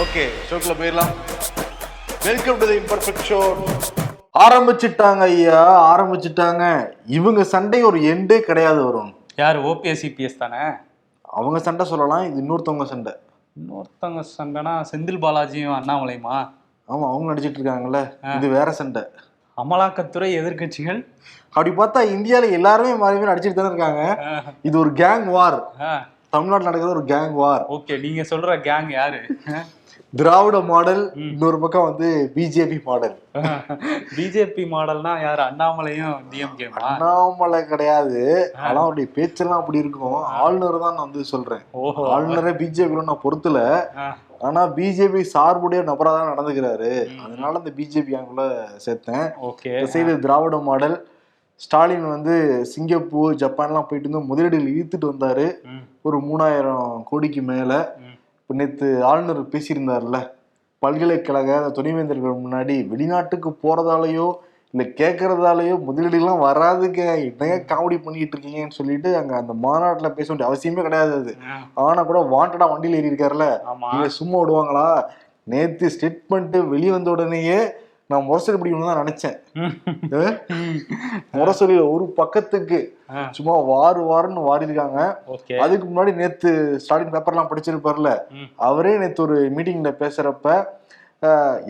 Okay ஷோக்குள்ள போயிடலாம். Welcome to the imperfect show ஆரம்பிச்சிட்டாங்க ஐயா ஆரம்பிச்சிட்டாங்க. இவங்க சண்டை ஒரு எண்டே கிடையாது வரும். யார் ஓபிஎஸ் சிபிஎஸ் தானே? அவங்க சண்டை சொல்லலாம் இது இன்னொருத்தவங்க சண்டை. இன்னொருத்தவங்க சண்டைனா செந்தில் பாலாஜியும் அண்ணாமலையுமா? ஆமா அவங்க நடிச்சிட்டு இருக்காங்கல்ல. இது வேற சண்டை. அமலாக்கத்துறை எதிர்க்கட்சிகள்? அப்படி பார்த்தா இந்தியால எல்லாருமே மாறி மாறி நடிச்சிட்டு தானே இருக்காங்க. இது ஒரு கேங் வார் தமிழ்நாட்டில் நடக்கிறது ஒரு கேங் வார் ஓகே நீங்க சொல்ற கேங் யாரு? திராவிட மாடல் இன்னொரு பக்கம் வந்து பிஜேபி மாடல். பிஜேபி மாடல்னா யார்? அண்ணாமலையும் டிஎம்கேமா அண்ணாமலை கிடையாது. ஆனா அவருடைய பேச்செல்லாம் அப்படி இருக்கும். ஆளுநர் தான் நான் வந்து சொல்றேன். ஆளுநரை பிஜேபி நான் பொறுத்தல ஆனா பிஜேபி சார்புடைய நபரா தான் நடந்துக்கிறாரு. அதனால இந்த பிஜேபி அங்குள்ள சேர்த்தேன். சைடு திராவிட மாடல். ஸ்டாலின் வந்து சிங்கப்பூர் ஜப்பான்லாம் போயிட்டு வந்து முதலீடுகள் இழுத்துட்டு வந்தாரு. ஒரு மூணாயிரம் கோடிக்கு மேல. நேற்று ஆளுநர் பேசியிருந்தார்ல? பல்கலைக்கழக துணைவேந்தர்கள் முன்னாடி வெளிநாட்டுக்கு போறதாலயோ இல்ல கேட்கறதாலயோ முதலீடுலாம் வராதுங்க. என்னங்க காமெடி பண்ணிட்டு இருக்கீங்கன்னு சொல்லிட்டு அங்க அந்த மாநாட்டுல பேச வேண்டிய அவசியமே கிடையாது அது. ஆ, ஆனா கூட வாண்டடா வண்டியில ஏறி இருக்காருல்ல சும்மா விடுவாங்களா நேத்து ஸ்டேட்மெண்ட் வெளியே வந்த உடனேயே நான் முரசொலி பிடிக்கணும்னு தான் நினைச்சேன். முரசொலியில ஒரு பக்கத்துக்கு சும்மா வாரு வாருன்னு வாரி இருக்காங்க ஓகே. அதுக்கு முன்னாடி நேத்து ஸ்டாலின் பேப்பர்லாம் படிச்சிருப்பார்ல. அவரே நேத்து ஒரு மீட்டிங்ல பேசுறப்ப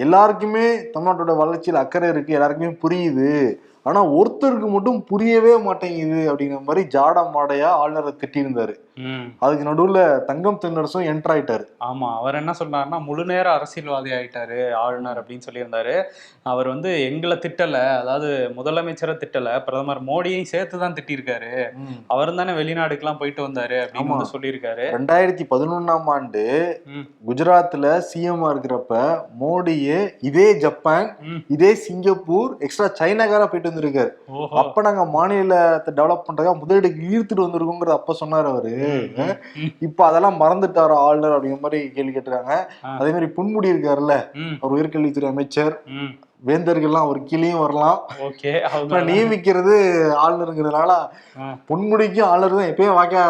எல்லாருக்குமே தமிழ்நாட்டோட வளர்ச்சியில் அக்கறை இருக்கு எல்லாருக்குமே புரியுது. ஆனா ஒருத்தருக்கு மட்டும் புரியவே மாட்டேங்குது அப்படிங்கிற மாதிரி ஜாட மாடையா ஆளுநரை திட்டியிருந்தாரு. அதுக்கு நடுவுல தங்கம் தென்னரசும் என்டர் ஆயிட்டாரு. ஆமா அவர் என்ன சொன்னாருன்னா முழு நேர அரசியல்வாதி ஆயிட்டாரு ஆளுநர் அப்படின்னு சொல்லியிருந்தாரு. அவர் வந்து எங்களை திட்டல அதாவது முதலமைச்சரை திட்டல பிரதமர் மோடியையும் சேர்த்து தான் திட்டியிருக்காரு அவர் தானே வெளிநாடுக்கெல்லாம் போயிட்டு வந்தாரு அப்படின்னு சொல்லியிருக்காரு. ரெண்டாயிரத்தி பதினொன்னாம் ஆண்டு குஜராத்ல சிஎம் இருக்கிறப்ப மோடியே இதே ஜப்பான். இதே சிங்கப்பூர் எக்ஸ்ட்ரா சைனாக்கார போயிட்டு வந்திருக்காரு. அப்ப நாங்க மாநிலத்தை டெவலப் பண்றதுக்காக முதலீடுக்கு ஈர்த்துட்டு வந்திருக்கோங்கிறத அப்ப சொன்னாரு அவரு. இப்ப அதெல்லாம் மறந்துட்டாரு ஆளுநர் அப்படிங்கிற மாதிரி கேள்வி கேட்டிருக்காங்க. ஆ. அதே மாதிரி பொன்முடி இருக்காருல்ல அவர் உயர்கல்வித்துறை அமைச்சர். வேந்தர்கள்லாம் அவர் கீழேயும் வரலாம். ஓகே நியமிக்கிறது ஆளுநருங்கிறதுனால பொன்முடிக்கும் ஆளுநர் தான் எப்பயும் வாக்கா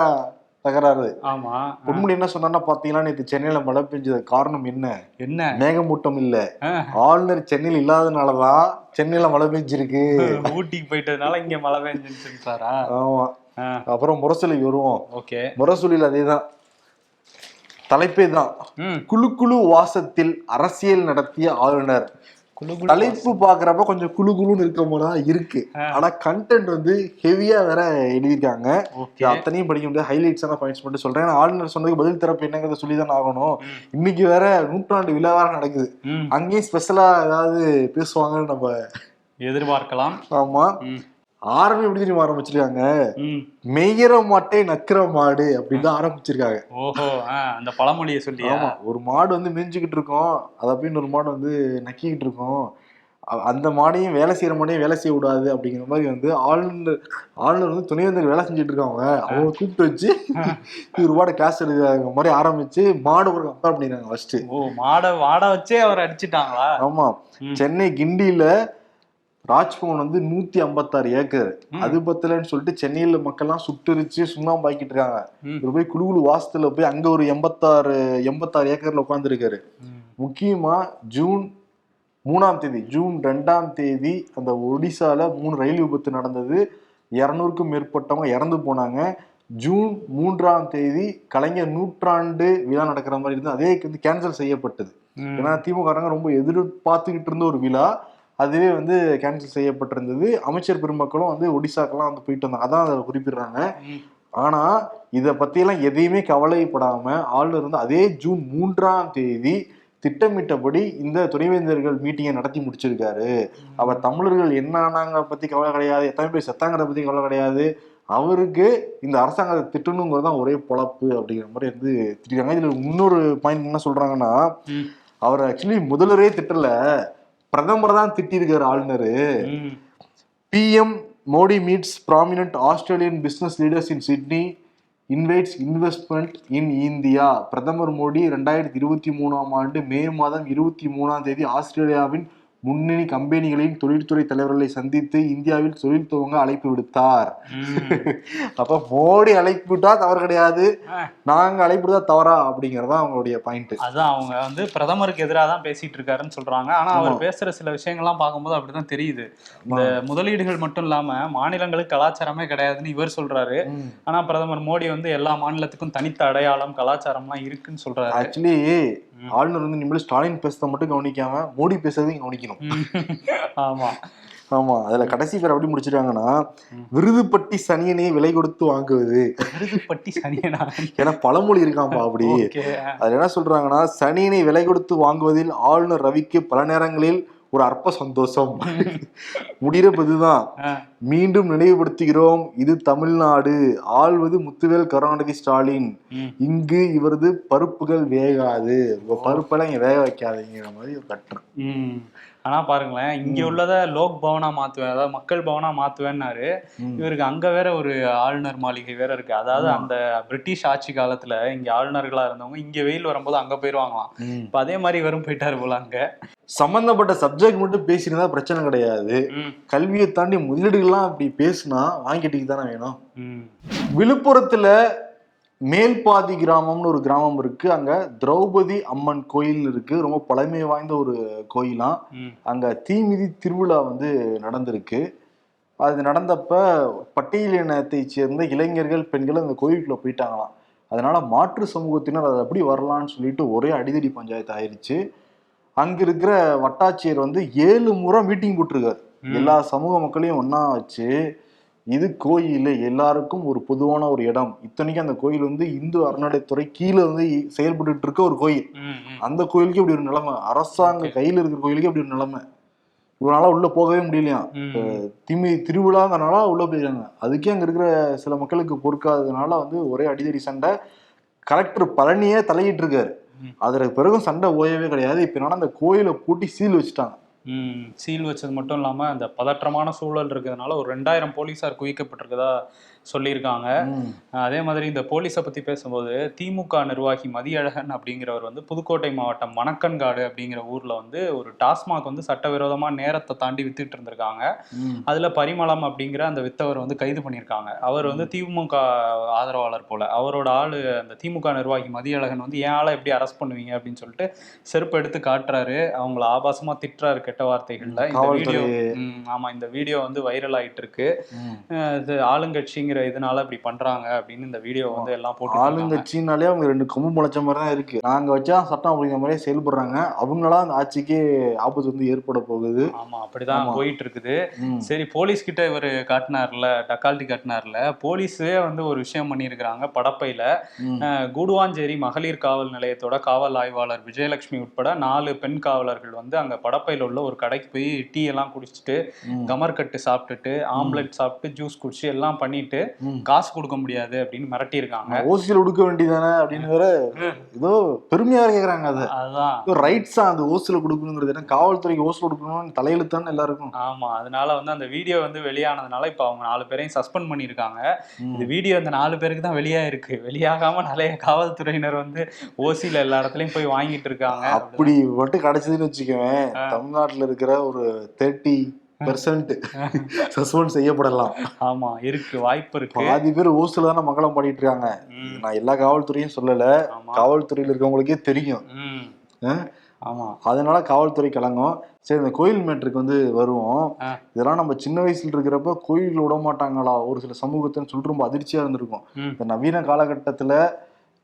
தகராறு. ஆமா. பொன்முடி என்ன சொன்னான்னா பாத்தீங்கன்னா நேற்று சென்னையில மழை பெஞ்சது காரணம் என்ன? என்ன? மேகமூட்டம் இல்ல. ஆளுநர் சென்னையில் இல்லாதனாலதான் சென்னையில மழை பெஞ்சிருக்கு. ஊட்டிக்கு போயிட்டதுனால இங்க மழை பெஞ்சுன்னு சொல்லிட்டாரா? ஆமா. அப்புறம் முரசொலிக்கு வருவோம். ஓகே. முரசொலியில் அதேதான். தலைப்பே தான் குழு குழு வாசத்தில் அரசியல் நடத்திய ஆளுநர். தலைப்பு பாக்குறப்ப கொஞ்சம் குழு குழுன்னு இருக்க போலதான் இருக்கு. ஆ. ஆனா கண்டென்ட் வந்து ஹெவியா வேற எழுதியிருக்காங்க. அத்தனையும் படிக்க முடியாது. ஹைலைட்ஸ் பாயிண்ட்ஸ் மட்டும் சொல்றேன். ஆளுநர் சொன்னதுக்கு பதில் தரப்பு என்னங்கிறத சொல்லி தான் ஆகணும். இன்னைக்கு வேற நூற்றாண்டு விழா வேற நடக்குது. அங்கேயும் ஸ்பெஷலா ஏதாவது பேசுவாங்கன்னு நம்ம எதிர்பார்க்கலாம். ஆமா. ஆரம்பி எப்படி தெரியுமா ஆரம்பிச்சிருக்காங்க. மெய்யற மாட்டே நக்கிற மாடு அப்படின்னு தான் ஆரம்பிச்சிருக்காங்க. ஓஹோ அந்த பழமொழியை சொல்லியா? ஆமா ஒரு மாடு வந்து மேய்ஞ்சுக்கிட்டு இருக்கோம். அது அப்படின்னு ஒரு மாடு வந்து நக்கிக்கிட்டு இருக்கோம். அந்த மாடையும் வேலை செய்யற மாடையும் வேலை செய்ய விடாது அப்படிங்கிற மாதிரி வந்து ஆளுநர் ஆளுநர் வந்து துணைவேந்தர் வேலை செஞ்சுட்டு இருக்காங்க அவங்க கூப்பிட்டு வச்சு இவர் மாட கிளாஸ் எடுக்கிற மாதிரி ஆரம்பிச்சு மாடு ஒரு கம்பேர் பண்ணிடுறாங்க ஃபர்ஸ்ட் ஓ மாடை மாடை வச்சே அவர் அடிச்சிட்டாங்களா? ஆமா. சென்னை கிண்டியில ராஜ்பவன் வந்து நூத்தி ஐம்பத்தாறு ஏக்கர். அது பத்தலன்னு சொல்லிட்டு சென்னையில மக்கள்லாம் சுட்டரிச்சு சுண்ணாம்பாக்கிட்டு இருக்காங்க ம். இவர் போய் குழுகுழு வாசத்துல போய் அங்க ஒரு எண்பத்தாறு எண்பத்தாறு ஏக்கர்ல உட்காந்துருக்காரு. முக்கியமா ஜூன் மூணாம் தேதி ஜூன் ரெண்டாம் தேதி அந்த ஒடிசால மூணு ரயில் விபத்து நடந்தது இரநூறுக்கும் மேற்பட்டவங்க இறந்து போனாங்க ஜூன் மூன்றாம் தேதி கலைஞர் நூற்றாண்டு விழா நடக்கிற மாதிரி இருந்து அதே வந்து கேன்சல் செய்யப்பட்டது. ஏன்னா திமுக ரொம்ப எதிர்பார்த்துக்கிட்டு இருந்த ஒரு விழா அதுவே வந்து கேன்சல் செய்யப்பட்டிருந்தது. அமைச்சர் பெருமக்களும் வந்து ஒடிசாக்கெல்லாம் வந்து போயிட்டு வந்தாங்க. அதான் அதை குறிப்பிடுறாங்க. ஆனா இத பத்தியெல்லாம் எதையுமே கவலைப்படாம ஆளுநர் வந்து அதே ஜூன் மூன்றாம் தேதி திட்டமிட்டபடி இந்த துணைவேந்தர்கள் மீட்டிங்கை நடத்தி முடிச்சிருக்காரு. அவ தமிழர்கள் என்ன ஆனாங்க பத்தி கவலை கிடையாது. எத்தனை பேர் செத்தாங்கிறத பத்தி கவலை கிடையாது. அவருக்கு இந்த அரசாங்கத்தை திட்டணுங்கிறது தான் ஒரே பொழப்பு அப்படிங்கிற மாதிரி வந்து திட்டிருக்காங்க. இதுல இன்னொரு பாயிண்ட் என்ன சொல்றாங்கன்னா. அவர் ஆக்சுவலி முதல்வரே திட்டல. பிரதமர் தான் திட்டிருக்காரு ஆளுநர். PM Modi meets prominent Australian business leaders in Sydney invites investment in India பிரதமர் மோடி ரெண்டாயிரத்தி இருபத்தி மூணாம் ஆண்டு மே மாதம் இருபத்தி மூணாம் தேதி ஆஸ்திரேலியாவின் முன்னணி கம்பெனிகளின் தொழில்துறை தலைவர்களை சந்தித்து இந்தியாவில் தொழில் துவங்க அழைப்பு விடுத்தார். அப்ப மோடி அழைப்பு விட்டா தவறு கிடையாது. நாங்க அழைப்பு விட்டா தவறா? அப்படிங்கறதா அவங்களுடைய பாயிண்ட் அதான் அவங்க வந்து பிரதமருக்கு எதிராக தான் பேசிட்டு இருக்காருன்னு சொல்றாங்க. ஆனா அவர் பேசுற சில விஷயங்கள்லாம் பார்க்கும்போது அப்படிதான் தெரியுது. இந்த முதலீடுகள் மட்டும் இல்லாம மாநிலங்களுக்கு கலாச்சாரமே கிடையாதுன்னு இவர் சொல்றாரு. ஆனா பிரதமர் மோடி வந்து எல்லா மாநிலத்துக்கும் தனித்த அடையாளம் கலாச்சாரம்லாம் இருக்குன்னு சொல்றாரு. ஆக்சுவலி ஆளுநர் வந்து இனிமேல் ஸ்டாலின் பேசுறத மட்டும் கவனிக்காம மோடி பேசுறதையும் கவனிக்கணும் ம். ஆமா. ஆமா. அதுல கடைசி பேர் எப்படி முடிச்சிருக்காங்கன்னா விருதுப்பட்டி சனியனை விலை கொடுத்து வாங்குவது. விருதுப்பட்டி சனியனா? ஏன்னா பழமொழி இருக்காம்பா அப்படி. அதுல என்ன சொல்றாங்கன்னா சனியனை விலை கொடுத்து வாங்குவதில் ஆளுநர் ரவிக்கு பல நேரங்களில் ஒரு அற்ப சந்தோஷம். முடிகிறப்ப இதுதான் மீண்டும் நினைவுபடுத்துகிறோம். இது தமிழ்நாடு. ஆள்வது முத்துவேல் கருணாநிதி ஸ்டாலின். இங்கு இவரது பருப்புகள் வேகாது. உங்க பருப்பெல்லாம் இங்க வேக வைக்காதீங்கிற மாதிரி ஒரு கட்டுறேன் ம் ஆனா பாருங்களேன் இங்க உள்ளத லோக் பவனா மாத்துவேன் அதாவது மக்கள் பவனா மாத்துவேன்னாரு. இவருக்கு அங்க வேற ஒரு ஆளுநர் மாளிகை வேற இருக்கு. அதாவது அந்த பிரிட்டிஷ் ஆட்சி காலத்துல இங்க ஆளுநர்களா இருந்தவங்க இங்க வெயில் வரும்போது அங்க போயிருவாங்களாம் இப்ப அதே மாதிரி இவரும் போயிட்டாரு போல அங்க. சம்பந்தப்பட்ட சப்ஜெக்ட் மட்டும் பேசியிருந்தா பிரச்சனை கிடையாது. கல்வியை தாண்டி முதலீடுகள்லாம் அப்படி பேசுனா வாங்கிட்டு தானே வேணும். விழுப்புரத்துல மேல்பாதி கிராமம்னு ஒரு கிராமம் இருக்கு. அங்க திரௌபதி அம்மன் கோயில் இருக்கு. ரொம்ப பழமை வாய்ந்த ஒரு கோயிலாம் அங்க தீமிதி திருவிழா வந்து நடந்திருக்கு. அது நடந்தப்ப பட்டியலினத்தை சேர்ந்த இளைஞர்கள் பெண்கள் அந்த கோயிலுக்குள்ள போயிட்டாங்களாம். அதனால மாற்று சமூகத்தினர் அது எப்படி வரலாம்னு சொல்லிட்டு ஒரே அடிதடி பஞ்சாயத்து ஆயிருச்சு. அங்க இருக்கிற வட்டாட்சியர் வந்து ஏழு முறை மீட்டிங் போட்டிருக்காரு. எல்லா சமூக மக்களையும் ஒண்ணா வச்சு இது கோயில் எல்லாருக்கும் ஒரு பொதுவான ஒரு இடம். இத்தனைக்கும் அந்த கோயில் வந்து இந்து அறநிலைத்துறை கீழே வந்து செயல்பட்டு இருக்க ஒரு கோயில். அந்த கோயிலுக்கு இப்படி ஒரு நிலைமை. அரசாங்க கையில இருக்கிற கோயிலுக்கு இப்படி ஒரு நிலைமை. இவனால உள்ள போகவே முடியலையாம் ம், திமி திருவிழாங்கிறனால உள்ள போயிருக்காங்க அதுக்கே அங்க இருக்கிற சில மக்களுக்கு பொறுக்காததுனால வந்து ஒரே அடிதடி சண்டை. கலெக்டர் பழனியே தலையிட்டு இருக்காரு. அதற்கு பிறகும் சண்டை ஓயவே கிடையாது. இப்ப என்னன்னா அந்த கோயிலை பூட்டி சீல் வச்சுட்டாங்க. சீல் வச்சது மட்டும் இல்லாம அந்த பதற்றமான சூழல் இருக்கிறதுனால ஒரு ரெண்டாயிரம் போலீசார் குவிக்கப்பட்டிருக்கதா சொல்லியிருக்காங்க. அதே மாதிரி இந்த போலீஸை பத்தி பேசும்போது திமுக நிர்வாகி மதியழகன் அப்படிங்கிறவர் வந்து புதுக்கோட்டை மாவட்டம் மணக்கன்காடு அப்படிங்கிற ஊர்ல வந்து ஒரு டாஸ்மாக் வந்து சட்டவிரோதமா நேரத்தை தாண்டி வித்துட்டு இருந்திருக்காங்க. அதுல பரிமளம் அப்படிங்கிற அந்த வித்தவர் வந்து கைது பண்ணியிருக்காங்க. அவர் வந்து திமுக ஆதரவாளர் போல. அவரோட ஆளு அந்த திமுக நிர்வாகி மதியழகன் வந்து ஏன் ஆளை எப்படி அரெஸ்ட் பண்ணுவீங்க? அப்படின்னு சொல்லிட்டு செருப்பு எடுத்து காட்டுறாரு. அவங்கள ஆபாசமா திட்டுறாரு கெட்ட வார்த்தைகள்ல. இந்த வீடியோ ஆமா இந்த வீடியோ வந்து வைரல் ஆயிட்டு இருக்கு இது ஆளுங்கட்சிங்கிற இதனால இப்படி பண்றாங்க அப்படின்னு இந்த வீடியோ வந்து எல்லாம் போட்டு. ஆளுங்கட்சினாலே அவங்க ரெண்டு கொம்பு முளைச்ச மாதிரி தான் இருக்கு. நாங்க வச்சா சட்டம் அப்படிங்கிற மாதிரியே செயல்படுறாங்க. அவங்களா அந்த ஆட்சிக்கே ஆபத்து வந்து ஏற்பட போகுது. ஆமா அப்படிதான். போயிட்டு இருக்குது. சரி போலீஸ் கிட்ட இவர் காட்டினார்ல டக்கால்ட்டி காட்டினார்ல. போலீஸே வந்து ஒரு விஷயம் பண்ணியிருக்கிறாங்க படப்பையில. கூடுவாஞ்சேரி மகளிர் காவல் நிலையத்தோட காவல் ஆய்வாளர் விஜயலட்சுமி உட்பட நாலு பெண் காவலர்கள் வந்து அங்க படப்பையில உள்ள ஒரு கடைக்கு போய் டீ எல்லாம் குடிச்சிட்டு ம். கமர்கட்டு சாப்பிட்டுட்டு ஆம்லெட் சாப்பிட்டு ஜூஸ் குடிச்சு எல்லாம் பண்ணிட்டு. காசு கொடுக்க முடியாது அப்படின்னு மிரட்டி இருக்காங்க ஓசியில் உடுக்க வேண்டியதானே அப்படின்னு வேற ஏதோ பெருமையா கேக்குறாங்க அதை. அதுதான். ரைட்ஸா அந்த ஓசில கொடுக்கணுங்கிறது. ஏன்னா காவல்துறைக்கு ஓசில கொடுக்கணும்னு தலையெழுத்தானே எல்லாருக்கும். ஆமா அதனால வந்து அந்த வீடியோ வந்து வெளியானதுனால இப்ப அவங்க நாலு பேரையும் சஸ்பெண்ட் பண்ணியிருக்காங்க. இந்த வீடியோ இந்த நாலு பேருக்கு தான் வெளியாயிருக்கு. வெளியாகாம நிறைய காவல்துறையினர் வந்து ஓசியில எல்லா இடத்துலயும் போய் வாங்கிட்டு இருக்காங்க. அப்படி மட்டும் கிடைச்சதுன்னு வச்சுக்கவேன். தமிழ்நாட்டுல இருக்கிற ஒரு தேர்ட்டி பெர்சன்ட் சஸ்பெண்ட் செய்யப்படலாம். ஆமா இருக்கு வாய்ப்பு இருக்கு. பாதி பேர் ஓசில தானே மங்களம் பாடிட்டு இருக்காங்க. நான் எல்லா காவல்துறையும் சொல்லல. காவல்துறையில இருக்கவங்களுக்கே தெரியும்? ஆமா. அதனால காவல்துறை கலங்கும். சரி இந்த கோயில் மேட்ருக்கு வந்து வருவோம். இதெல்லாம் நம்ம சின்ன வயசுல இருக்கிறப்ப கோயில் விட மாட்டாங்களா? ஒரு சில சமூகத்தின்னு சொல்லிட்டு ரொம்ப அதிர்ச்சியா இருந்திருக்கும். இந்த நவீன காலகட்டத்துல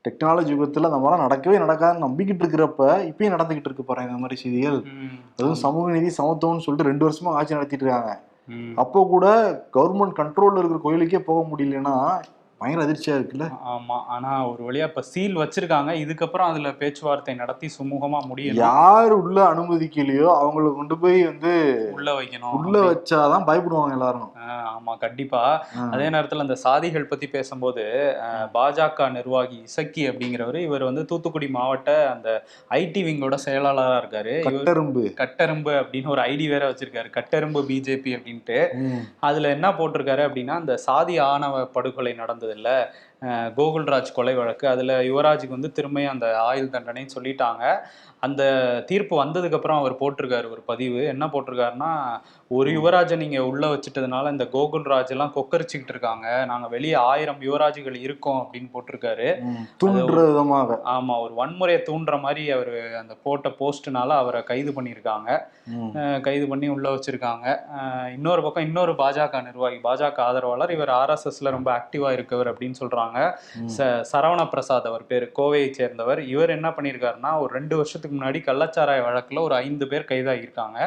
டெக்னாலஜி யுகத்துல அந்த மாதிரிலாம் நடக்கவே நடக்காதுன்னு நம்பிக்கிட்டு இருக்கிறப்ப இப்பயும் நடந்துகிட்டு இருக்கு பாருங்க இந்த மாதிரி செய்திகள். அதுவும் சமூக நீதி சமத்துவம்னு சொல்லிட்டு ரெண்டு வருஷமா ஆட்சி நடத்திட்டு இருக்காங்க. அப்போ கூட கவர்மெண்ட் கண்ட்ரோல்ல இருக்கிற கோயிலுக்கே போக முடியலன்னா பயங்கர அதிர்ச்சியா இருக்குல்ல? ஆமா. ஆனா ஒரு வழியா இப்ப சீல் வச்சிருக்காங்க. இதுக்கப்புறம் அதுல பேச்சுவார்த்தை நடத்தி சுமூகமா முடியணும். யார் உள்ள அனுமதிக்கலையோ அவங்கள கொண்டு போய் வந்து உள்ள வைக்கணும். உள்ள வச்சாதான் பயப்படுவாங்க எல்லாரும். ஆமா. கண்டிப்பா. அதே நேரத்துல அந்த சாதிகள் பத்தி பேசும்போது பாஜக நிர்வாகி இசக்கி அப்படிங்கிறவர் இவர் வந்து தூத்துக்குடி மாவட்ட அந்த ஐடி விங்கோட செயலாளரா இருக்காரு. கட்டெரும்பு. கட்டெரும்பு அப்படின்னு ஒரு ஐடி வேற வச்சிருக்காரு. கட்டெரும்பு பிஜேபி அப்படின்ட்டு. அதுல என்ன போட்டிருக்காரு அப்படின்னா அந்த சாதி ஆணவ படுகொலை நடந்தது. இல்ல கோகுல்ராஜ் கொலை வழக்கு. அதுல யுவராஜுக்கு வந்து திரும்பியும் அந்த ஆயுள் தண்டனைன்னு சொல்லிட்டாங்க. அந்த தீர்ப்பு வந்ததுக்கு அப்புறம் அவர் போட்டிருக்காரு ஒரு பதிவு. என்ன போட்டிருக்காருன்னா ஒரு யுவராஜை நீங்க உள்ள வச்சுட்டதுனால இந்த கோகுல்ராஜ் எல்லாம் கொக்கரிச்சுக்கிட்டு இருக்காங்க. நாங்க வெளியே ஆயிரம் யுவராஜுகள் இருக்கோம் அப்படின்னு போட்டிருக்காரு. ம். தூண்டுற விதமாக. ஆமா ஒரு வன்முறையை தூண்டுற மாதிரி அவர் அந்த போட்ட போஸ்ட்னால அவரை கைது பண்ணியிருக்காங்க. கைது பண்ணி உள்ள வச்சிருக்காங்க. இன்னொரு பக்கம் இன்னொரு பாஜக நிர்வாகி பாஜக ஆதரவாளர் இவர் ஆர்எஸ்எஸ்ல ரொம்ப ஆக்டிவா இருக்கவர் அப்படின்னு சொல்றாங்க. ச சரவண பிரசாத் அவர் பேர் கோவையை சேர்ந்தவர். இவர் என்ன பண்ணியிருக்காருன்னா ஒரு ரெண்டு வருஷத்துக்கு முன்னாடி கள்ளச்சாராய வழக்குல ஒரு ஐந்து பேர் கைதாகியிருக்காங்க.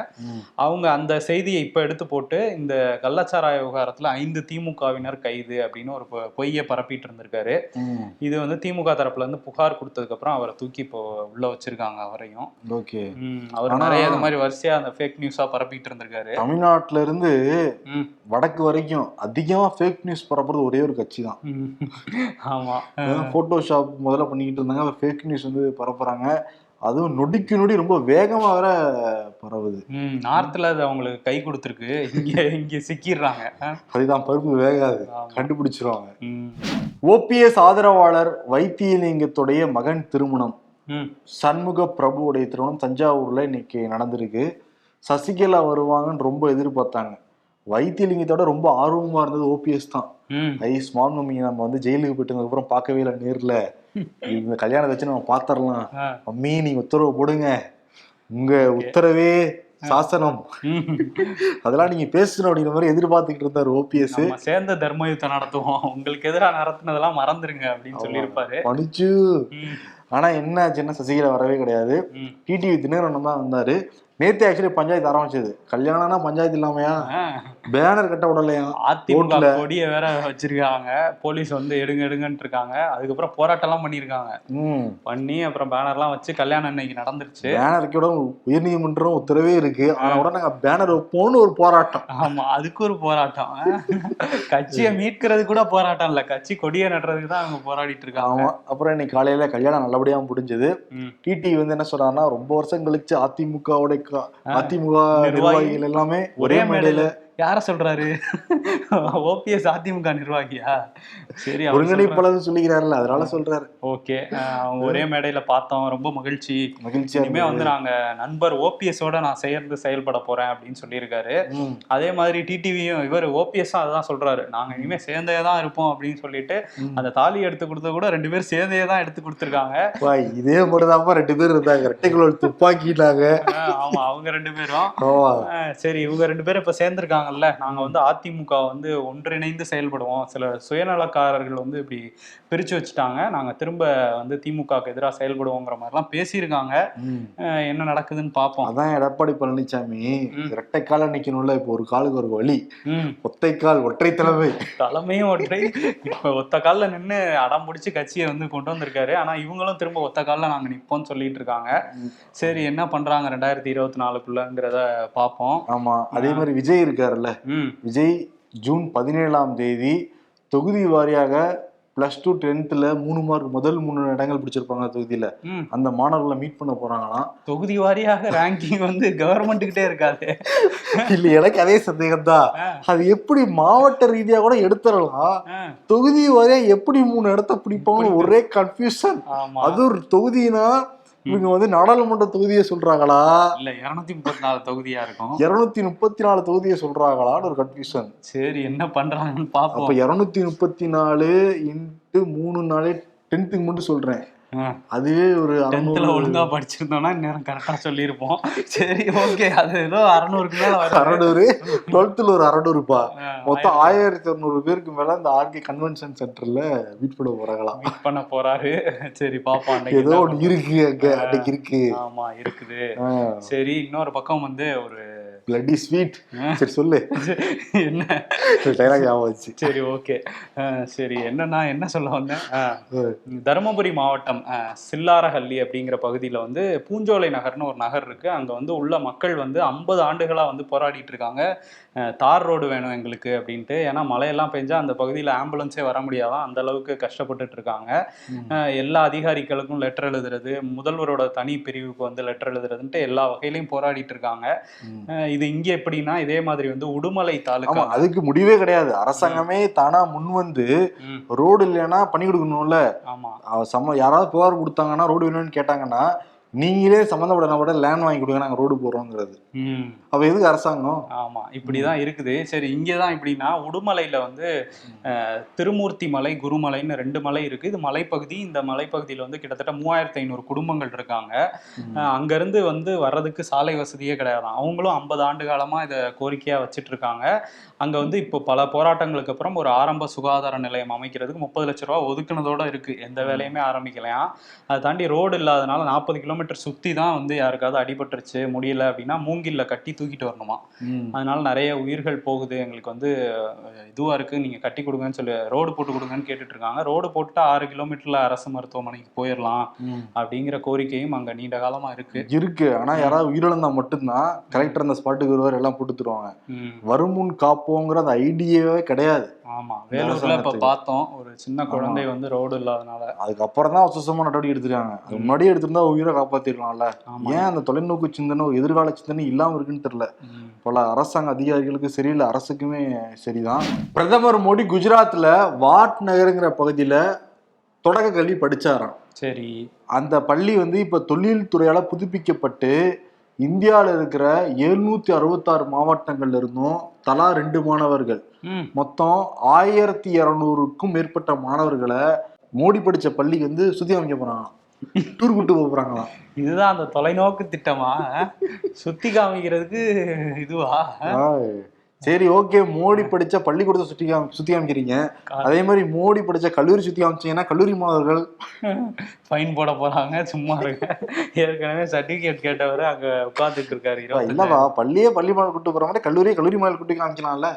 அவங்க அந்த செய்தியை இப்ப எடுத்து போட்டு இந்த கள்ளச்சாராய விவகாரத்துல ஐந்து திமுகவினர் கைது அப்படின்னு ஒரு பொய்யை பரப்பிட்டு இருந்திருக்காரு. இது வந்து திமுக தரப்புல இருந்து புகார் கொடுத்ததுக்கு அப்புறம் அவரை தூக்கி இப்போ உள்ள வச்சிருக்காங்க அவரையும். ஓகே. அவர் நிறைய இது மாதிரி வரிசையா அந்த ஃபேக் நியூஸா பரப்பிட்டு இருந்திருக்காரு. தமிழ்நாட்டுல இருந்து வடக்கு வரைக்கும் அதிகமா ஃபேக் நியூஸ் பரப்புறது ஒரே ஒரு கட்சி தான். ஆமா. போட்டோஷாப் முதல்ல பண்ணிக்கிட்டு இருந்தாங்க ஃபேக் நியூஸ் வந்து பரப்புறாங்க. அதுவும் நொடிக்கு நொடி ரொம்ப வேகமா வேற பரவுது. ம் நார்த்ல அது அவங்களுக்கு கை கொடுத்துருக்கு. இங்க இங்க சிக்கிடுறாங்க. அதுதான் பருப்பு வேகாது. கண்டுபிடிச்சிருவாங்க. ஓபிஎஸ் ஆதரவாளர் வைத்தியலிங்கத்துடைய மகன் திருமணம். சண்முக பிரபுவுடைய திருமணம் தஞ்சாவூர்ல இன்னைக்கு நடந்திருக்கு. சசிகலா வருவாங்கன்னு ரொம்ப எதிர்பார்த்தாங்க. வைத்தியலிங்கத்தோட ரொம்ப ஆர்வமா இருந்தது ஓபிஎஸ் தான். ஐ ஸ்மால் மம்மி நம்ம வந்து ஜெயிலுக்கு போயிட்டு அப்புறம் பார்க்கவே இல்லை நேர்ல. இந்த கல்யாணத்தை வச்சு நம்ம பாத்திரலாம் மம்மி நீங்க உத்தரவு போடுங்க. உங்க உத்தரவே சாசனம். அதெல்லாம் நீங்க பேசணும் அப்படிங்கிற மாதிரி எதிர்பார்த்துக்கிட்டு இருந்தார் ஓபிஎஸ் சேர்ந்த தர்ம யுத்தம் நடத்துவோம். உங்களுக்கு எதிராக நடத்துனதெல்லாம் மறந்துருங்க அப்படின்னு சொல்லியிருப்பாரு. பணிச்சு ம், ஆனா என்ன ஆச்சுன்னா சசிகலா வரவே கிடையாது. டிடிவி தினகரன் தான் வந்தாரு. நேத்து ஆக்சுவலி பஞ்சாயத்து ஆரம்பிச்சது. கல்யாணம்னா பஞ்சாயத்து இல்லாமையா? பேனர் கட்ட விடலையா? அதிமுக. கொடியை வேற வச்சிருக்காங்க. போலீஸ் வந்து எடுங்க எடுங்கன்னு இருக்காங்க. அதுக்கப்புறம் போராட்டம் எல்லாம் பண்ணியிருக்காங்க. ம். பண்ணி அப்புறம் பேனர்லாம் வச்சு கல்யாணம் இன்னைக்கு நடந்துருச்சு. பேனர் கூட உயர்நீதிமன்றம் உத்தரவே இருக்கு. ஆனா கூட நாங்க பேனர் வைப்போம்னு ஒரு போராட்டம். ஆமா அதுக்கு ஒரு போராட்டம். கட்சியை மீட்கிறது கூட போராட்டம் இல்ல. கட்சி கொடியை நடுறதுக்கு தான் அவங்க போராடிட்டு இருக்காங்க. ஆமா. அப்புறம் இன்னைக்கு காலையில கல்யாணம் நல்லபடியா முடிஞ்சது. டிடி வந்து என்ன சொல்றாருன்னா ரொம்ப வருஷம் கழிச்சு அதிமுகவோட க- அதிமுக நிர்வாகி. நிர்வாகிகள் எல்லாமே ஒரே ஒரே மேடையில யார சொல்றாரு? ஓபிஎஸ் அதிமுக நிர்வாகியா? சரி ஒருங்கிணைப்பாளர் சொல்லிக்கிறாருல்ல அதனால சொல்றாரு. ஓகே. அவங்க ஒரே மேடையில பார்த்தோம். ரொம்ப மகிழ்ச்சி. மகிழ்ச்சியா இனிமே. வந்து நாங்க நண்பர் ஓபிஎஸ் ஓட நான் சேர்ந்து செயல்பட போறேன் அப்படின்னு சொல்லியிருக்காரு. அதே மாதிரி டிடிவியும் இவர் ஓபிஎஸ் அதுதான் சொல்றாரு. நாங்க இனிமே சேர்ந்தே தான் இருப்போம் அப்படின்னு சொல்லிட்டு. அந்த தாலி எடுத்து கொடுத்த கூட ரெண்டு பேரும் சேர்ந்தே தான் எடுத்து கொடுத்துருக்காங்க. இதே மட்டும்தான்ப்பா ரெண்டு பேர் இருந்தாங்க. ரெட்டைக்குள்ள துப்பாக்கிட்டாங்க ஆமா அவங்க ரெண்டு பேரும். சரி இவங்க ரெண்டு பேரும் இப்ப சேர்ந்திருக்காங்கல்ல நாங்க வந்து அதிமுக வந்து ஒன்றிணைந்து செயல்படுவோம். சில சுயநலக்காரர்கள் வந்து இப்படி பிரிச்சு வச்சுட்டாங்க. நாங்க திரும்ப வந்து திமுகவுக்கு எதிராக செயல்படுவோங்கிற மாதிரிலாம் பேசியிருக்காங்க. என்ன நடக்குதுன்னு பார்ப்போம் அதான் எடப்பாடி பழனிசாமி. இரட்டை கால நிக்கணும்ல இப்போ ஒரு காலுக்கு ஒரு வழி ம். ஒத்தைக்கால் ஒற்றை தலைமை. தலைமையும் ஒற்றை. இப்ப ஒத்த கால்ல நின்னு அடம் பிடிச்சு கட்சியை வந்து கொண்டு வந்திருக்காரு. ஆனா இவங்களும் திரும்ப ஒத்த கால்ல நாங்க நிப்போம்னு சொல்லிட்டு இருக்காங்க. சரி என்ன பண்றாங்க ரெண்டாயிரத்தி இருபத்தி நாலுக்குள்ளங்கிறத பார்ப்போம் ஆமா அதே மாதிரி விஜய் இருக்காருல்ல விஜய் ஜூன் பதினேழாம் தேதி தொகுதி வாரியாக பிளஸ் டூ டென்த்ல மூணு மார்க் முதல் மூணு இடங்கள் பிடிச்சிருப்பாங்க தொகுதியில. அந்த மாணவர்களை மீட் பண்ண போறாங்களாம் தொகுதி வாரியாக ரேங்கிங் வந்து கவர்மெண்ட்டுக்கிட்டே இருக்காது. இல்ல எனக்கு அதே சந்தேகம் தான் அது எப்படி மாவட்ட ரீதியா கூட எடுத்துடலாம்? தொகுதி வாரியா எப்படி மூணு இடத்த பிடிப்பாங்கன்னு ஒரே கன்ஃபியூஷன் ஆமா. அது ஒரு தொகுதினா இவங்க வந்து நாடாளுமன்ற தொகுதியை சொல்றாங்களா? இல்ல இருநூத்தி முப்பத்தி நாலு தொகுதியா இருக்கும். இருநூத்தி முப்பத்தி நாலு தொகுதியை சொல்றாங்களான்னு ஒரு கன்ஃபியூஷன் சரி என்ன பண்றாங்கன்னு பாப்போம். இருநூத்தி முப்பத்தி நாலு இன்ட்டு மூணு நாளே டென்த்துக்கு மட்டும் சொல்றேன். அதுவே ஒரு அறுநூறு ஒழுங்கா படிச்சிருந்தோம்னா நேரம் கரெக்டா சொல்லியிருப்போம். சரி ஓகே அது ஏதோ அறநூறுக்கு மேல அறநூறு. டுவெல்த்ல ஒரு அறநூறுப்பா. மொத்தம் ஆயிரத்தி அறுநூறு. பேருக்கு மேல இந்த ஆர்கே கன்வென்ஷன் சென்டர்ல மீட் பண்ண போறாங்களாம் மீட் பண்ண போறாரு. சரி அன்னைக்கு ஏதோ ஒண்ணு இருக்கு அங்க. அன்னைக்கு இருக்கு. ஆமா இருக்குது. சரி இன்னொரு பக்கம் வந்து ஒரு பிளட்டி ஸ்வீட் சரி சொல்லு. என்ன? டைலாக் ஞாபகம் சரி ஓகே சரி. என்னன்னா என்ன சொல்ல வந்தேன்? தருமபுரி மாவட்டம் சில்லாரஹள்ளி அப்படிங்கிற பகுதியில் வந்து பூஞ்சோலை நகர்னு ஒரு நகர் இருக்கு. அங்க வந்து உள்ள மக்கள் வந்து ஐம்பது ஆண்டுகளா வந்து போராடிட்டு இருக்காங்க. தார் ரோடு வேணும் எங்களுக்கு அப்படின்ட்டு. ஏன்னா மழையெல்லாம் பெஞ்சா அந்த பகுதியில் ஆம்புலன்ஸே வர முடியாதான் அந்த அளவுக்கு கஷ்டப்பட்டுட்டு இருக்காங்க. எல்லா அதிகாரிகளுக்கும் லெட்டர் எழுதுறது முதல்வரோட தனி பிரிவுக்கு வந்து லெட்டர் எழுதுறதுன்ட்டு எல்லா வகையிலையும் போராடிட்டு இருக்காங்க. இது இங்க எப்படின்னா இதே மாதிரி வந்து உடுமலை தாலுகா அதுக்கு முடிவே கிடையாது. அரசாங்கமே தானா முன் வந்து ரோடு இல்லைன்னா பண்ணி கொடுக்கணும்ல. ஆமா. சம்ம யாராவது புகார் கொடுத்தாங்கன்னா ரோடு வேணும்னு கேட்டாங்கன்னா நீங்களே சம்மந்தப்பட்ட நபர்கிட்ட லேண்ட் வாங்கி கொடுங்க நாங்க ரோடு போடுறோங்கிறது அப்ப எதுக்கு அரசாங்கம்? ஆமா இப்படிதான் இருக்குது. சரி இங்கதான் எப்படின்னா உடுமலையில வந்து திருமூர்த்தி மலை குருமலைன்னு ரெண்டு மலை இருக்கு. இது மலைப்பகுதி. இந்த மலைப்பகுதியில வந்து கிட்டத்தட்ட மூவாயிரத்தி ஐநூறு குடும்பங்கள் இருக்காங்க. அங்கிருந்து வந்து வர்றதுக்கு சாலை வசதியே கிடையாதாம் அவங்களும் ஐம்பது ஆண்டு காலமா இதை கோரிக்கையா வச்சிட்டு இருக்காங்க அங்க வந்து இப்போ பல போராட்டங்களுக்கு அப்புறம் ஒரு ஆரம்ப சுகாதார நிலையம் அமைக்கிறதுக்கு முப்பது லட்ச ரூபா ஒதுக்குனதோட இருக்கு. எந்த வேலையுமே ஆரம்பிக்கலையாம். அதை தாண்டி ரோடு இல்லாதனால நாற்பது கிலோமீட்டர் சுத்தி தான் வந்து யாருக்காவது அடிபட்டுருச்சு முடியல அப்படின்னா மூங்கில்ல கட்டி தூக்கிட்டு வரணுமா. அதனால நிறைய உயிர்கள் போகுது. எங்களுக்கு வந்து இதுவா இருக்கு. நீங்க கட்டி கொடுங்கன்னு சொல்லி ரோடு போட்டு கொடுங்கன்னு கேட்டுட்டு இருக்காங்க ரோடு போட்டுட்டு ஆறு கிலோமீட்டர்ல அரசு மருத்துவமனைக்கு போயிடலாம். அப்படிங்கிற கோரிக்கையும் அங்க நீண்ட காலமா இருக்கு. இருக்கு. ஆனா யாராவது உயிரிழந்தா மட்டும்தான் கலெக்டர் அந்த ஸ்பாட்டுக்கு வருவார் எல்லாம் போட்டு தருவாங்க. ம், வருமுன் காப்போங்கிற அந்த ஐடியாவே கிடையாது. ஆமா. வேலூர்ல இப்ப. பார்த்தோம். ஒரு சின்ன குழந்தை வந்து ரோடு இல்லாதனால. அதுக்கப்புறம் தான் சுசமா நடவடிக்கை எடுத்திருக்காங்க. முன்னாடியே எடுத்திருந்தா உயிரை காப்பாத்திருக்கலாம்ல ஏன் அந்த தொலைநோக்கு சிந்தனை எதிர்கால சிந்தனை இல்லாம இருக்குன்னு தெரியல. பல அரசாங்க அதிகாரிகளுக்கு சரியில்லை அரசுக்குமே சரிதான். பிரதமர் மோடி குஜராத்ல வாட் நகருங்கிற பகுதியில தொடக்க கல்வி படிச்சாராம். சரி. அந்த பள்ளி வந்து இப்ப தொழில் துறையால புதுப்பிக்கப்பட்டு இந்தியாவில் இருக்கிற எழுநூத்தி அறுபத்தாறு மாவட்டங்கள்ல இருந்தும் தலா ரெண்டு மாணவர்கள். மொத்தம் ஆயிரத்தி இருநூறுக்கும் மேற்பட்ட மாணவர்களை மோடி படிச்ச பள்ளிக்கு வந்து சுத்தி அமைக்க போறாங்க டூர் கூட்டு போறாங்களாம் இதுதான் அந்த தொலைநோக்கு திட்டமா சுத்தி காமிக்கிறதுக்கு இதுவா. சரி ஓகே மோடி படிச்ச பள்ளிக்கூடத்தை காமி சுத்தி காமிக்கிறீங்க. அதே மாதிரி மோடி படிச்ச கல்லூரி சுத்தி காமிச்சீங்கன்னா கல்லூரி மாணவர்கள் ஃபைன் போட போறாங்க சும்மா இருங்க. ஏற்கனவே சர்டிபிகேட் கேட்டவர் அங்க உட்கார்ந்துட்டு இருக்காரு இல்லவா? பள்ளியே பள்ளி மாணவர் கூட்டு போற மாதிரி கல்லூரியே கல்லூரி மாணவர் கூட்டி காமிக்கலாம்ல.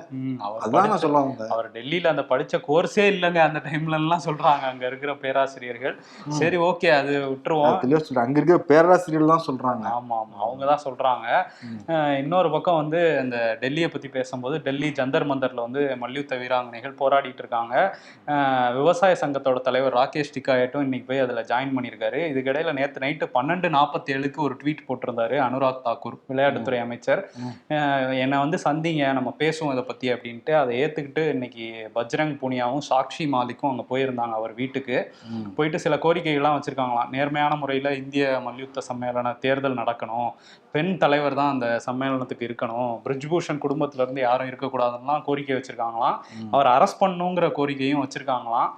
அதான் நான் படிச்ச- சொல்ல வந்தேன். அவர் டெல்லியில அந்த படிச்ச கோர்ஸே இல்லைங்க அந்த டைம்ல எல்லாம் சொல்றாங்க அங்க இருக்கிற பேராசிரியர்கள். சரி ஓகே அது விட்டுருவோம். தெளிவா அங்க இருக்கிற பேராசிரியர்கள் தான் சொல்றாங்க. ஆமா ஆமா அவங்க தான் சொல்றாங்க இன்னொரு பக்கம் வந்து இந்த டெல்லியை பத்தி பேசும்போது டெல்லி ஜந்தர் மந்தர்ல வந்து மல்யுத்த வீராங்கனைகள் போராடிட்டு இருக்காங்க. விவசாய சங்கத்தோட தலைவர் ராகேஷ் டிகாயட்டும் இன்னைக்கு போய் அதுல ஜாயின் பண்ணியிருக்காரு. இதுக்கிடையில நேத்து நைட்டு பன்னெண்டு நாற்பத்தி ஏழுக்கு ஒரு ட்வீட் போட்டிருந்தாரு அனுராக் தாக்கூர் விளையாட்டுத்துறை அமைச்சர். என்னை வந்து சந்திங்க நம்ம பேசுவோம் இதை பத்தி அப்படின்ட்டு அதை ஏத்துக்கிட்டு இன்னைக்கு பஜ்ரங் புனியாவும் சாக்ஷி மாலிக்கும் அங்க போயிருந்தாங்க அவர் வீட்டுக்கு. போயிட்டு சில கோரிக்கைகள்லாம் வச்சிருக்காங்களாம். நேர்மையான முறையில் இந்திய மல்யுத்த சம்மேளன தேர்தல் நடக்கணும். பெண் தலைவர் தான் அந்த சம்மேளனத்துக்கு இருக்கணும். பிரிஜ்பூஷன் குடும்பத்துல இருந்து யாரும் இருக்கக்கூடாதுன்னுலாம் கோரிக்கை வச்சிருக்காங்களாம். அவர் அரெஸ்ட் பண்ணுங்கிற கோரிக்கையும் வச்சிருக்காங்களாம்.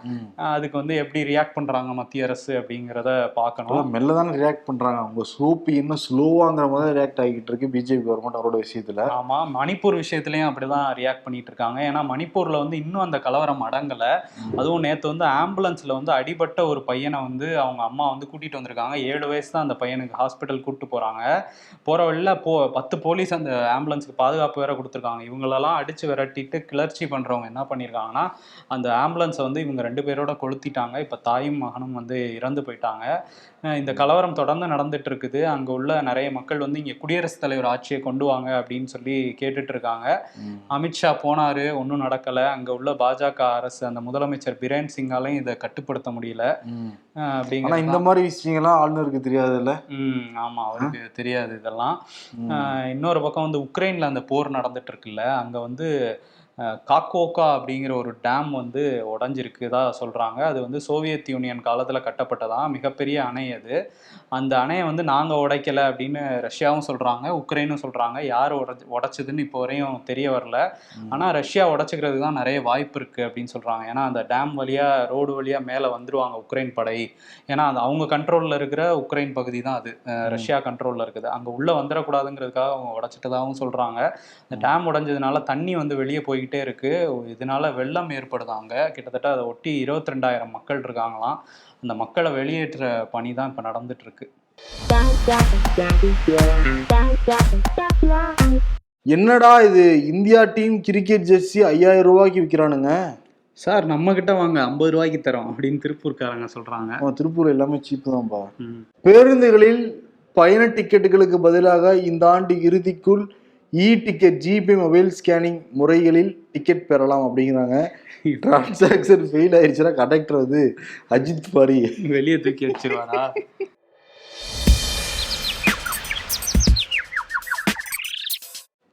அதுக்கு வந்து எப்படி ரியாக்ட் பண்றாங்க மத்திய அரசு அப்படிங்கிறத பார்க்கணும். மெல்ல தானே ரியாக்ட் பண்றாங்க. அவங்க சோப்பு இன்னும் ஸ்லோவாங்கிற மாதிரி ரியாக்ட் ஆகிட்டு இருக்கு பிஜேபி கவர்மெண்ட் அவரோட விஷயத்துல. ஆமா மணிப்பூர் விஷயத்துலயும் அப்படிதான் ரியாக்ட் பண்ணிட்டு இருக்காங்க. ஏன்னா மணிப்பூர்ல வந்து இன்னும் அந்த கலவரம் அடங்கல. அதுவும் நேத்து வந்து ஆம்புலன்ஸ்ல வந்து அடிபட்ட ஒரு பையனை வந்து அவங்க அம்மா வந்து கூட்டிட்டு வந்திருக்காங்க. ஏழு வயசு தான் அந்த பையனுக்கு ஹாஸ்பிட்டல் கூட்டு போறாங்க. போற வழியில போ பத்து போலீஸ் அந்த ஆம்புலன்ஸ்க்கு பாதுகாப்பு வேற கொடுத்துருக்காங்க. இவங்களெல்லாம் அடித்து விரட்டிட்டு கிளர்ச்சி பண்ணுறவங்க என்ன பண்ணியிருக்காங்கன்னா அந்த ஆம்புலன்ஸை வந்து இவங்க ரெண்டு பேரோட கொளுத்திட்டாங்க. இப்போ தாயும் மகனும் வந்து இறந்து போயிட்டாங்க. இந்த கலவரம் தொடர்ந்து நடந்துட்டு இருக்குது அங்க உள்ள நிறைய மக்கள் வந்து இங்க குடியரசுத் தலைவர் ஆட்சியை கொண்டு வாங்க அப்படின்னு சொல்லி கேட்டுட்டு இருக்காங்க. அமித்ஷா போனாரு ஒன்றும் நடக்கல. அங்க உள்ள பாஜக அரசு அந்த முதலமைச்சர் பிரேன் சிங்காலையும் இதை கட்டுப்படுத்த முடியல. அப்படிங்கிறது இந்த மாதிரி விஷயங்கள்லாம் ஆளுநருக்கு தெரியாதுல்ல? ம் ஆமா அவருக்கு தெரியாது இதெல்லாம். இன்னொரு பக்கம் வந்து உக்ரைன்ல அந்த போர் நடந்துட்டு இருக்குல்ல அங்க வந்து காக்கோக்கா அப்படிங்கிற ஒரு டேம் வந்து உடஞ்சிருக்குதா சொல்றாங்க. அது வந்து சோவியத் யூனியன் காலத்துல கட்டப்பட்டதா? மிகப்பெரிய அணை அது. அந்த அணையை வந்து நாங்க உடைக்கல அப்படின்னு ரஷ்யாவும் சொல்றாங்க உக்ரைனும் சொல்றாங்க. யார் உடச்சு உடைச்சதுன்னு இப்போ வரையும் தெரிய வரல. ம். ஆனா ரஷ்யா உடைச்சிக்கிறதுக்கு தான் நிறைய வாய்ப்பு இருக்கு அப்படின்னு சொல்றாங்க. ஏன்னா அந்த டேம் வழியா ரோடு வழியா மேல வந்துருவாங்க உக்ரைன் படை. ஏன்னா அது அவங்க கண்ட்ரோல்ல இருக்கிற உக்ரைன் பகுதி தான் அது. ரஷ்யா கண்ட்ரோல்ல இருக்குது. அங்க உள்ள வந்துடக்கூடாதுங்கிறதுக்காக அவங்க உடைச்சிட்டதாகவும் சொல்றாங்க. இந்த டேம் உடைஞ்சதுனால தண்ணி வந்து வெளியே போய்கிட்டே இருக்கு. இதனால வெள்ளம் ஏற்படுது அங்க கிட்டத்தட்ட அதை ஒட்டி இருபத்தி ரெண்டாயிரம் மக்கள் இருக்காங்களாம். அந்த மக்களை வெளியேற்ற பணி தான் இப்போ நடந்துட்டு இருக்கு என்னடா இது? இந்தியா டீம் கிரிக்கெட் ஜெர்சி ஐயாயிரம் ரூபாய்க்கு விற்கிறானுங்க சார் நம்ம கிட்ட வாங்க. ஐம்பது ரூபாய்க்கு தரோம் அப்படின்னு திருப்பூர்காரங்க சொல்றாங்க. திருப்பூர் எல்லாமே சீப்பு தான்ப்பா. பேருந்துகளில் பயண டிக்கெட்டுகளுக்கு பதிலாக இந்த ஆண்டு இறுதிக்குள் e ticket GPay mobile scanning முறைகளில் டிக்கெட் பெறலாம் அப்படிங்கிறாங்க. டிரான்சாக்சன் ஃபெயில் ஆயிடுச்சுன்னா கண்டக்டர் வந்து அஜித் பாரி. வெளியே தூக்கி வச்சிருவாரா?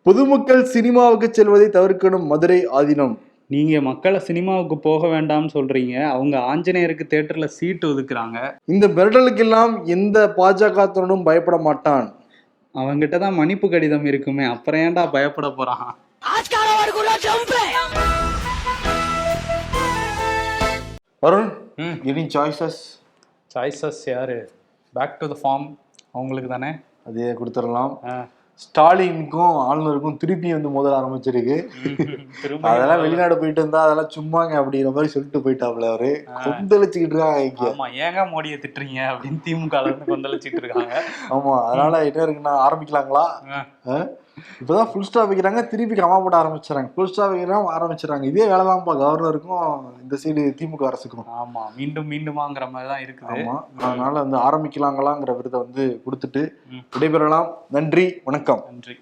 பொதுமக்கள் சினிமாவுக்கு செல்வதை தவிர்க்கணும் மதுரை ஆதீனம். நீங்க மக்களை சினிமாவுக்கு போக வேண்டாம்னு சொல்றீங்க. அவங்க ஆஞ்சநேயருக்கு தேட்டர்ல சீட்டு ஒதுக்குறாங்க. இந்த மிரட்டலுக்கெல்லாம் எந்த பாஜக பயப்பட மாட்டான். அவங்கிட்ட தான் மன்னிப்பு கடிதம் இருக்குமே அப்புறம் ஏன்டா பயப்பட போறான்? வருண் எனி சாய்ஸஸ் சாய்ஸஸ் யாரு? பேக் டு த ஃபார்ம் அவங்களுக்கு தானே? அதே கொடுத்துடலாம். ஆ. ஸ்டாலினுக்கும் ஆளுநருக்கும் திருப்பி வந்து மோதல் ஆரம்பிச்சிருக்கு. அதெல்லாம் வெளிநாடு போயிட்டு இருந்தா அதெல்லாம் சும்மாங்க அப்படிங்கிற மாதிரி சொல்லிட்டு போயிட்டாப்ல அவரு. கொந்தளிச்சுக்கிட்டு இருக்காங்க ஆமா ஏங்க மோடியை திட்டுறீங்க அப்படின்னு திமுக கொந்தளிச்சிட்டு இருக்காங்க. ஆமா அதனால என்ன இருக்குன்னா ஆரம்பிக்கலாங்களா? இப்பதான் ஃபுல் ஸ்டாப் வைக்கிறாங்க. திருப்பி கமா போட ஆரம்பிச்சாங்க ஃபுல் ஸ்டாப் வைக்கிறாங்க ஆரம்பிச்சிடறாங்க இதே வேலை தான்ப்பா கவர்னருக்கும் இந்த சைடு திமுக அரசுக்கும். ஆமா மீண்டும் மீண்டுமாங்கிற மாதிரி தான் இருக்குது. ஆமா அதனால வந்து ஆரம்பிக்கலாங்களாங்கிற விருதை வந்து கொடுத்துட்டு. விடைபெறலாம். நன்றி வணக்கம். நன்றி.